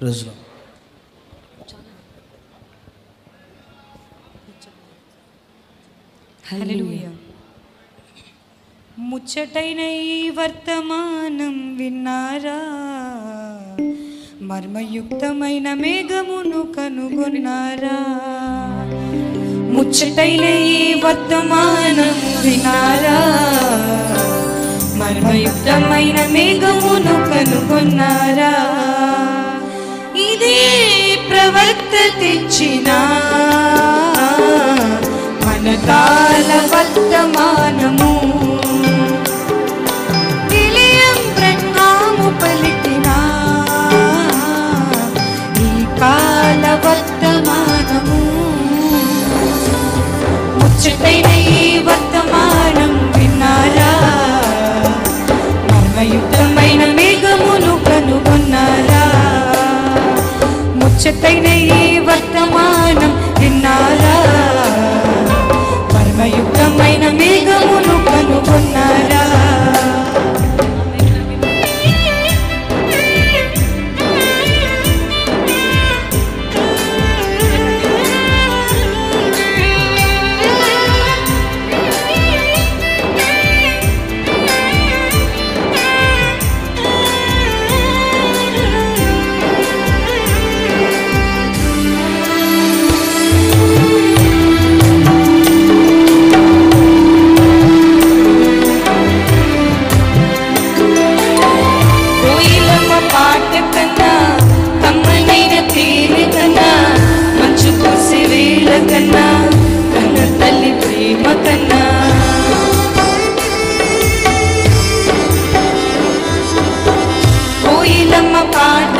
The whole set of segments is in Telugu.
ప్రజలు ముచ్చటైన ఈ వర్తమానం విన్నారా? మర్మయుక్తమైన మేఘమును కనుగొన్నారా? ముచ్చటైన ఈ వర్తమానం విన్నారా? మర్మయుక్తమైన మేఘమును కనుగొన్నారా? ప్రవక్త తెచ్చిన మన కాల వర్తమా ముచ్చటైన ఈ వర్తమానం కన్నా కన్న తల్లి ప్రేమ కన్నా. కోయిలమ్మ పాట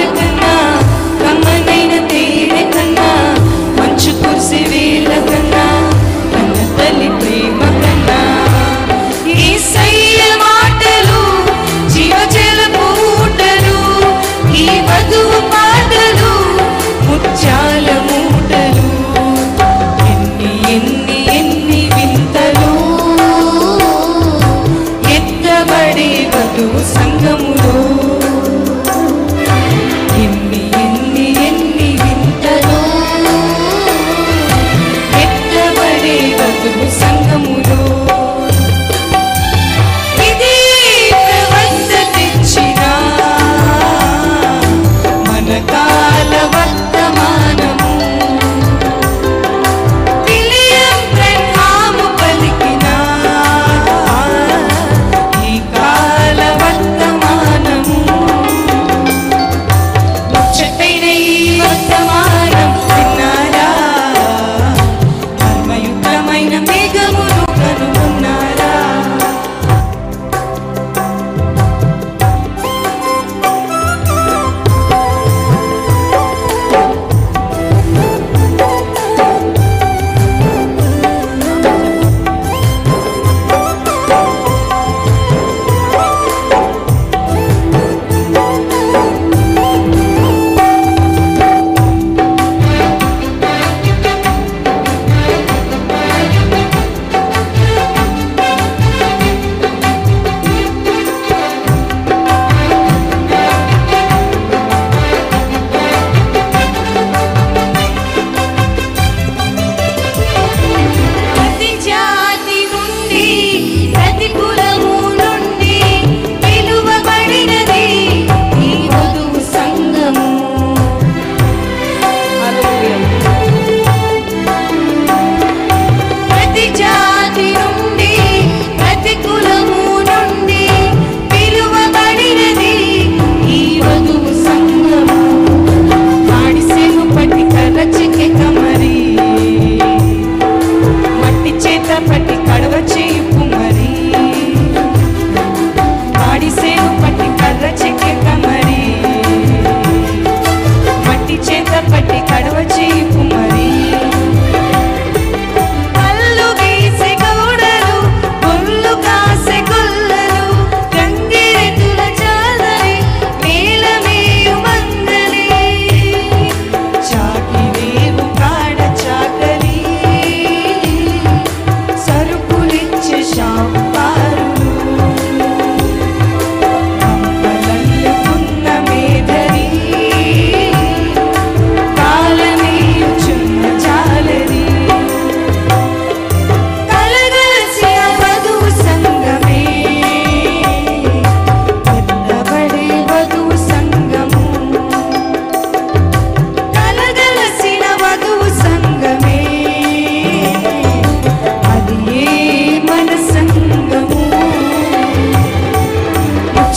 ఎత్తబడి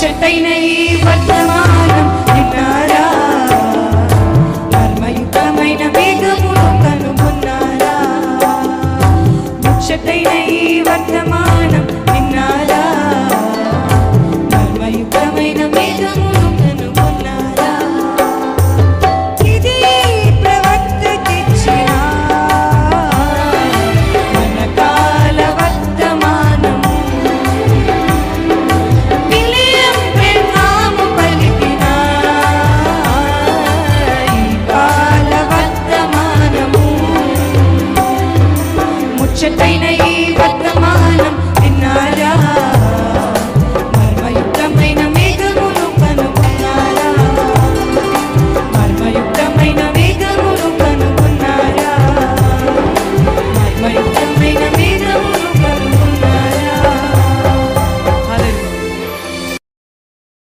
చెట్టైన